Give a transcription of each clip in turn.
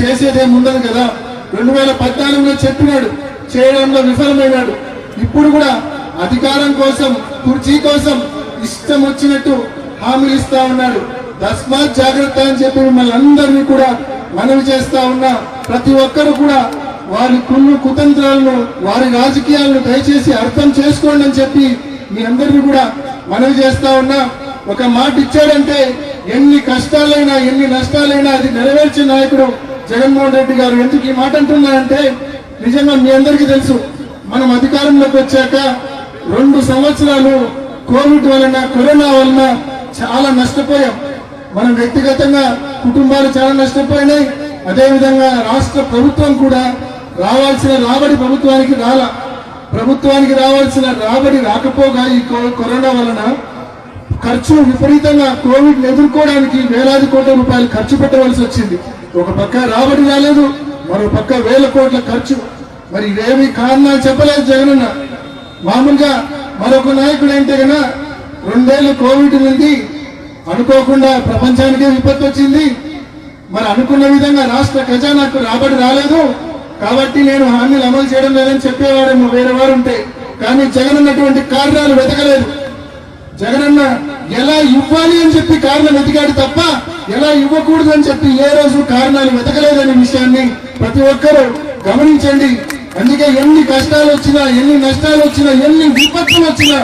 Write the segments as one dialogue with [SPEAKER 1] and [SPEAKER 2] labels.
[SPEAKER 1] చేసేదే ముందని కదా. రెండు వేల పద్నాలుగులో చెప్పినాడు చేయడంలో విఫలమైనాడు. ఇప్పుడు కూడా అధికారం కోసం కుర్చీ కోసం ఇష్టం వచ్చినట్టు హామీలు ఇస్తా ఉన్నాడు. తస్మాత్ జాగ్రత్త అని చెప్పి మిమ్మల్ని అందరినీ కూడా మనవి చేస్తా ఉన్నా. ప్రతి ఒక్కరు కూడా వారి కుళ్ళు కుతంత్రాలను వారి రాజకీయాలను దయచేసి అర్థం చేసుకోండి అని చెప్పి మీ అందరినీ కూడా మనవి చేస్తా ఉన్నా. ఒక మాట ఇచ్చాడంటే ఎన్ని కష్టాలైనా ఎన్ని నష్టాలైనా అది నెరవేర్చే నాయకుడు జగన్మోహన్ రెడ్డి గారు ఎందుకు ఈ మాట అంటున్నారంటే నిజంగా మీ అందరికీ తెలుసు మనం అధికారంలోకి వచ్చాక రెండు సంవత్సరాలు కోవిడ్ వలన కరోనా వలన చాలా నష్టపోయాం. మనం వ్యక్తిగతంగా కుటుంబాలు చాలా నష్టపోయినాయి. అదేవిధంగా రాష్ట్ర ప్రభుత్వం కూడా రావాల్సిన రాబడి ప్రభుత్వానికి రాల. ప్రభుత్వానికి రావాల్సిన రాబడి రాకపోగా ఈ కరోనా వలన ఖర్చు విపరీతంగా కోవిడ్ ఎదుర్కోవడానికి వేలాది కోట్ల రూపాయలు ఖర్చు పెట్టవలసి వచ్చింది. ఒక పక్క రాబడి రాలేదు మరో పక్క వేల కోట్ల ఖర్చు. మరి ఇవేమి కారణాలు చెప్పలేదు జగనన్న. మామూలుగా మరొక నాయకుడు అంటే గన రెండేళ్ళు కోవిడ్ నుండి అనుకోకుండా ప్రపంచానికే విపత్తు వచ్చింది. మరి అనుకున్న విధంగా రాష్ట్ర ఖజానాకు రాబడి రాలేదు. కాబట్టి నేను హామీలు అమలు చేయడం లేదని చెప్పేవారేమో వేరే వారు ఉంటే. కానీ జగన్ అన్నటువంటి కారణాలు వెతకలేదు. జగనన్న ఎలా ఇవ్వాలి అని చెప్పి కారణం వెతికాడు తప్ప ఎలా ఇవ్వకూడదు అని చెప్పి ఏ రోజు కారణాలు వెతకలేదనే విషయాన్ని ప్రతి ఒక్కరూ గమనించండి. అందుకే ఎన్ని కష్టాలు వచ్చినా ఎన్ని నష్టాలు వచ్చినా ఎన్ని విపత్తులు వచ్చినా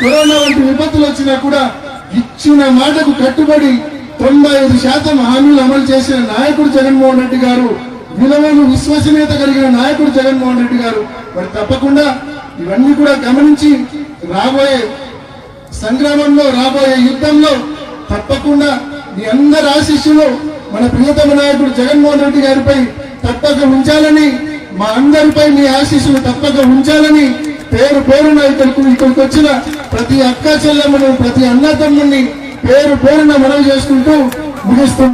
[SPEAKER 1] కరోనా వంటి విపత్తులు వచ్చినా కూడా ఇచ్చిన మాటకు కట్టుబడి తొంభై ఐదు శాతం హామీలు అమలు చేసిన నాయకుడు జగన్మోహన్ రెడ్డి గారు విలువైన విశ్వసనీయత కలిగిన నాయకుడు జగన్మోహన్ రెడ్డి గారు మరి తప్పకుండా ఇవన్నీ కూడా గమనించి రాబోయే సంగ్రామంలో రాబోయే యుద్ధంలో తప్పకుండా మీ అందరి ఆశీస్సులు మన ప్రియతమ నాయకుడు జగన్మోహన్ రెడ్డి గారిపై తప్పక ఉంచాలని మా అందరిపై మీ ఆశీస్సులు తప్పక ఉంచాలని పేరు పేరున ఇక్కడికి ఇక్కడికి వచ్చిన ప్రతి అక్క చెల్లెమ్మను ప్రతి అన్నతమ్ముని పేరు పేరున మనవి చేసుకుంటూ ముగిస్తుంది